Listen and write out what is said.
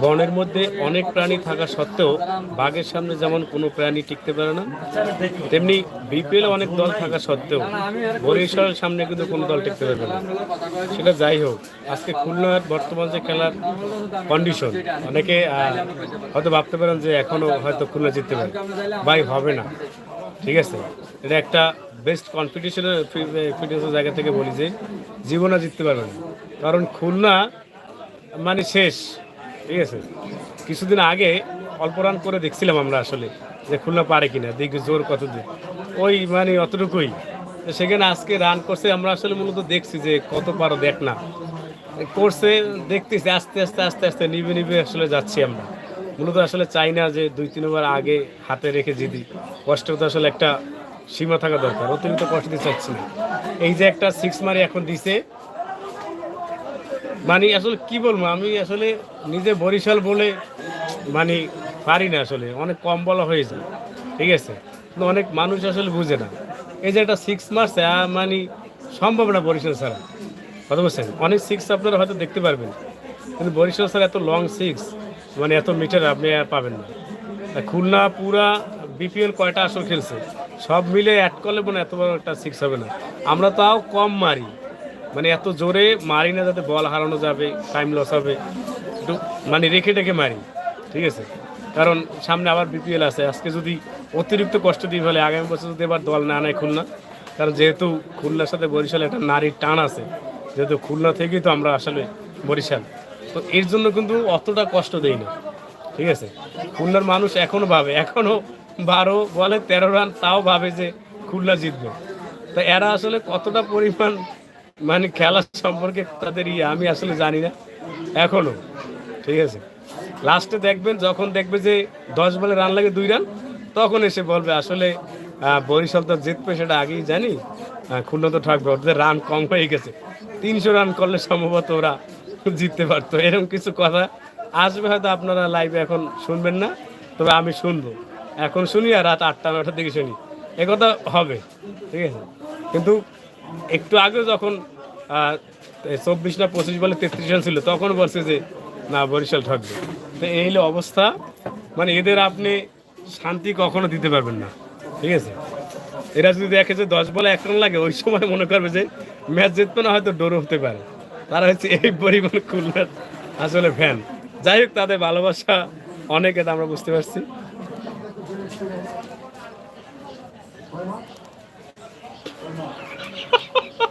বনের মধ্যে অনেক প্রাণী থাকা সত্ত্বেও বাঘের সামনে যেমন কোনো প্রাণী টিকতে পারে না, তেমনি বিপিএল অনেক দল থাকা সত্ত্বেও বরিশালের সামনে কিন্তু কোনো দল টিকতে পারবে না। সেটা যাই হোক, আজকে খুলনার বর্তমান যে খেলার কন্ডিশন অনেকে হয়তো ভাবতে পারেন যে এখনও হয়তো খুলনা জিততে পারে। বাই হবে না। ঠিক আছে? এটা একটা বেস্ট কনফিডেন্সের ফিটনেসের জায়গা থেকে বলি যে জীবনে জিততে পারবে না। কারণ খুলনা মানে শেষ। ঠিক আছে? কিছুদিন আগে অল্প রান করে দেখছিলাম আমরা আসলে যে খুলনা পারে কিনা দিক জোর কত দিন ওই মানে অতটুকুই। সেখানে আজকে রান করছে, আমরা আসলে মূলত দেখছি যে কত পারো দেখ না। করছে, দেখতেছি, আস্তে আস্তে আস্তে আস্তে নিবে নিবে আসলে যাচ্ছি আমরা। মূলত আসলে চাই না যে দুই, তিনবার আগে হাতে রেখে জিদি কষ্ট তো আসলে একটা সীমা থাকা দরকার, অতিরিক্ত কষ্ট দিতে চাচ্ছি না। এই যে একটা সিক্স মারি এখন দিছে মানে আসলে কি বলব আমি আসলে নিজে বরিশাল বলে মানে পারি না আসলে অনেক কম বলা হয়ে যায় ঠিক আছে? কিন্তু অনেক মানুষ আসলে বুঝে না। এই যে একটা সিক্স আহ, মানে সম্ভব না বরিশাল ছাড়া কথা বলছেন? অনেক সিক্স আপনারা হয়তো দেখতে পারবেন কিন্তু বরিশাল ছাড়া এত লং সিক্স মানে এত মিটার আপনি আর পাবেন না। খুলনা পুরা বিপিএল কয়টা আসর খেলছে? সব মিলে অ্যাড করলে মনে এত বড় একটা সিক্স হবে না। আমরা তাও কম মারি। মানে এত জোরে মারি না যাতে বল হারানো যাবে টাইম লস হবে। একটু মানে রেখে টেখে মারি, ঠিক আছে? কারণ সামনে আবার বিপিএল আছে। আজকে যদি অতিরিক্ত কষ্ট দিয়ে ফেলে আগামী বছর যদি এবার দল না নেয় খুলনা, কারণ যেহেতু খুলনার সাথে বরিশাল একটা নারীর টান আছে, যেহেতু খুলনা থেকেই তো আমরা আসলে বরিশাল। তো এর জন্য কিন্তু অতটা কষ্ট দেই না, ঠিক আছে? খুলনার মানুষ এখনও ভাবে এখনও বারো বলে তেরো রান, তাও ভাবে যে খুলনা জিতবে। তা এরা আসলে কতটা পরিমাণ মানে খেলা সম্পর্কে তাদের ইয়ে আমি আসলে জানি না। এখনও, ঠিক আছে। লাস্টে দেখবেন, যখন দেখবে যে দশ বলে রান লাগে দুই রান তখন এসে বলবে আসলে বরিশাল তো জিতবে সেটা আগেই জানি। খুলনা তো থাকবে, ওদের রান কম হয়ে গেছে। তিনশো রান করলে সম্ভবত ওরা জিততে পারতো, এরকম কিছু কথা আসবে হয়তো আপনারা লাইভে এখন শুনবেন না, তবে আমি শুনব। এখন শুনি আর রাত আটটা নটার দিকে শুনি। একথা হবে, ঠিক আছে। কিন্তু একটু আগে যখন চব্বিশ না পঁচিশ বলে তেত্রিশ রান ছিল, তখন বলছে যে, না, বরিশাল ঠকবে। তো এই হলো অবস্থা। মানে এদের আপনি শান্তি কখনো দিতে পারবেন না, ঠিক আছে? এরা যদি দেখে যে দশ বলে এক রান লাগে, ওই সময় মনে করবে যে, ম্যাচ জিতবে না, হয়তো ডোর হতে পারে। তারা হচ্ছে এই পরিমাণ খুলনার আসলে ফ্যান যাই হোক, তাদের ভালোবাসা অনেক আমরা বুঝতে পারছি।